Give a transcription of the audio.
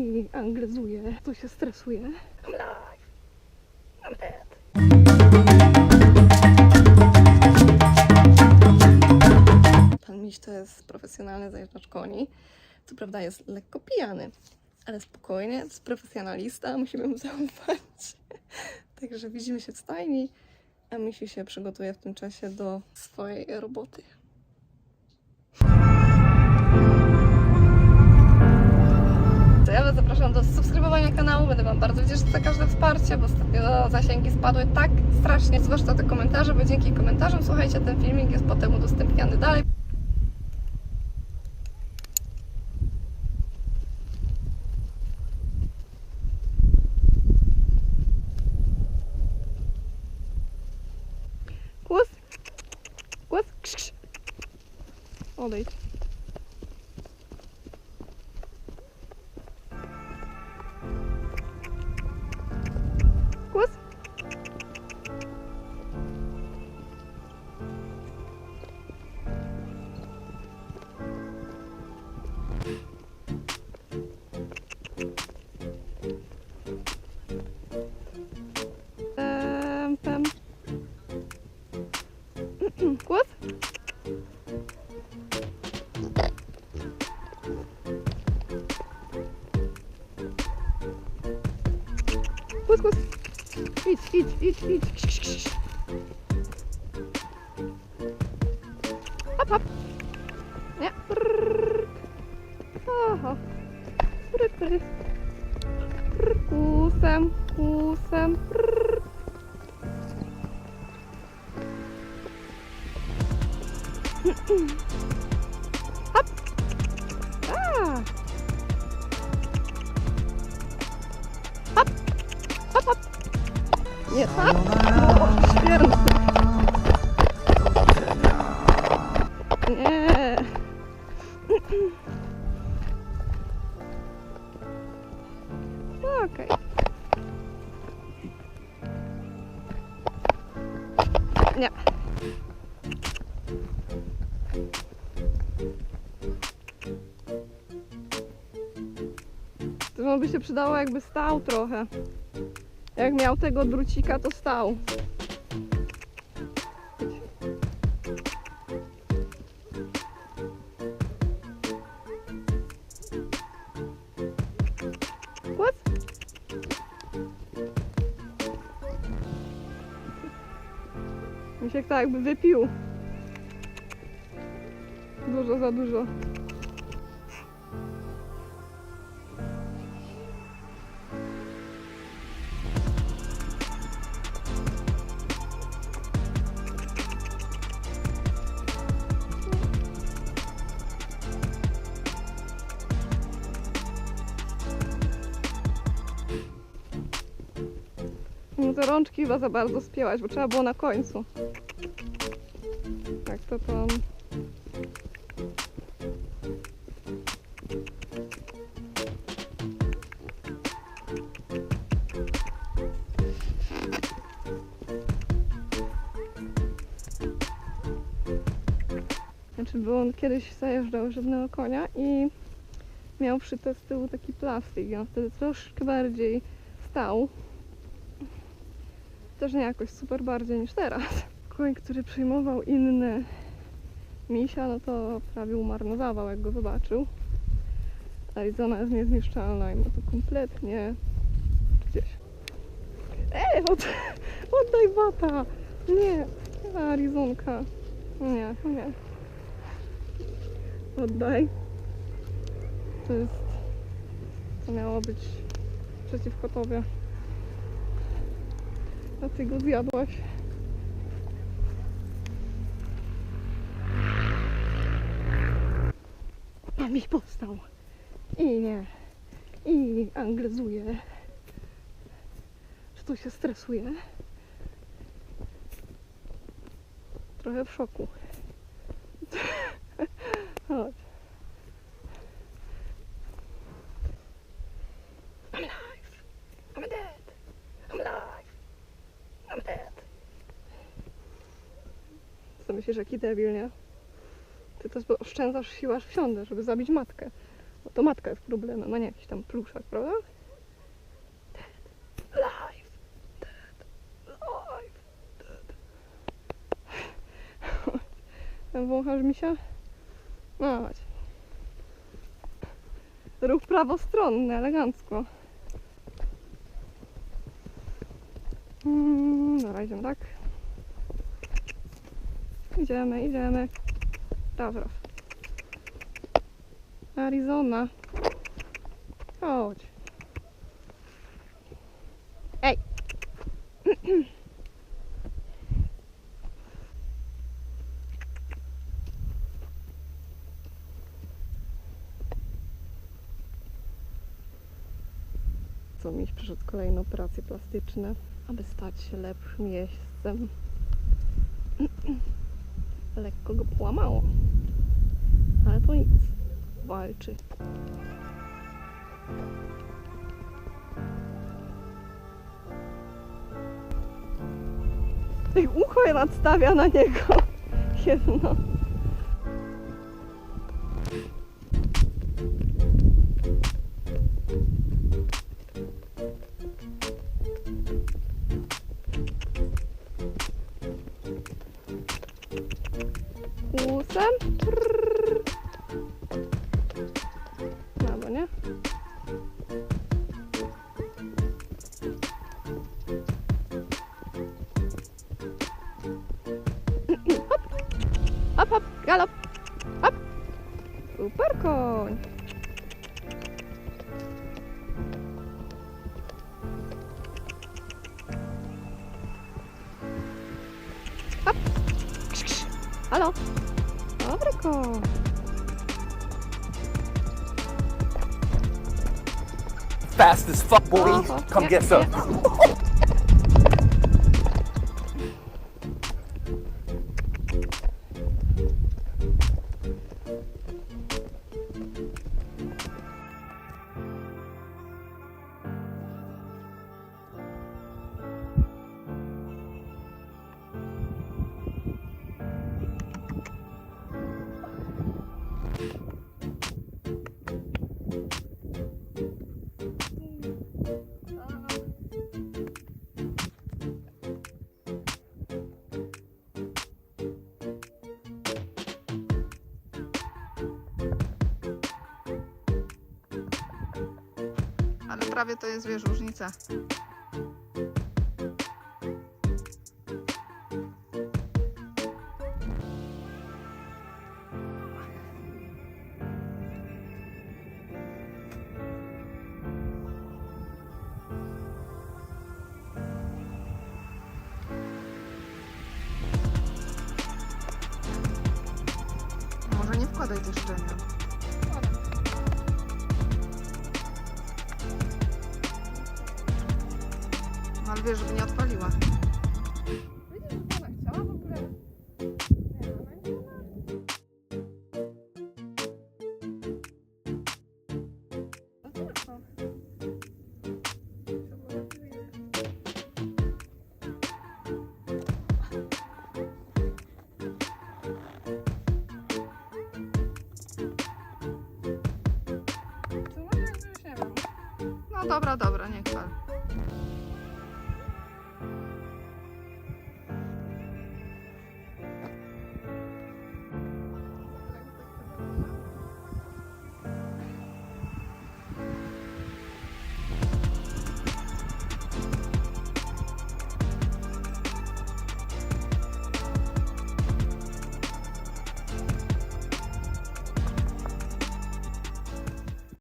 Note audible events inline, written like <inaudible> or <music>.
i anglizuje, tu się stresuje. I'm live. I'm dead. Pan Miś to jest profesjonalny zajeżdżacz koni. Co prawda jest lekko pijany, ale spokojnie, to jest profesjonalista, musimy mu zaufać. <laughs> Także widzimy się w stajni, a Misi się przygotuje w tym czasie do swojej roboty. To ja Was zapraszam do subskrybowania kanału. Będę Wam bardzo wdzięczna za każde wsparcie, bo ostatnio zasięgi spadły tak strasznie, zwłaszcza te komentarze, bo dzięki komentarzom, słuchajcie, ten filmik jest potem udostępniany dalej. Głos? Głos? Odejdź. Głos, głos. Idź, idź, idź, idź. Hop, hop. Nie. Oho. Prr, prr. Prr. Kusem, kusem. Prr. Hop. <clears throat> Nie, tak. Nie. Okej. Nie. To by się przydało jakby stał trochę. Jak miał tego drucika, to stał. Się tak jakby wypił. Dużo za dużo. Te rączki chyba za bardzo spięłaś, bo trzeba było na końcu. Jak to tam... Znaczy, bo on kiedyś zajeżdżał żadnego konia i miał przy z tyłu taki plastik i on wtedy troszkę bardziej stał. Też nie jakoś super bardziej niż teraz. Koń, który przyjmował inny misia, no to prawie umarnował, jak go zobaczył. Arizona jest niezniszczalna i ma to kompletnie gdzieś. Ej, od, oddaj <laughs> bata! Nie, Arizonka. Nie, nie. Oddaj. To jest... To miało być przeciwko tobie. A ty go zjadłaś. A mi powstał. I nie. I anglizuje. Czy tu się stresuje? Trochę w szoku. <laughs> Chodź. I'm alive. I'm dead. I'm alive. I'm dead. Co myślisz, jaki debil, nie? Ty to oszczędzasz sił aż wsiądę, żeby zabić matkę. To matka jest problemem, a nie jakiś tam pluszak, prawda? Dead. Live. Dead. Live. Dead. <laughs> Wąchasz misia? No chodź. Ruch prawostronny, elegancko. Mm, dobra, idziemy tak. Idziemy, idziemy. Raz. Arizona. Chodź. Ej! <clears throat> Co miś przyszedł kolejne operacje plastyczne, aby stać się lepszym jeźdźcem. <clears throat> Lekko go połamało. Ale to nic. Walczy. Ej, ucho je nadstawia na niego. <laughs> Jedno. Trrr. No bo nie? Hop, hop, galop, hop. Super koń. Hop. Dobry. Fast as fuck, boy. Oho, Come get some. <laughs> prawie to jest, wiesz, różnica. Może nie wkładaj też szczenia. Już nie wiem. No dobra, dobra, nie chwal.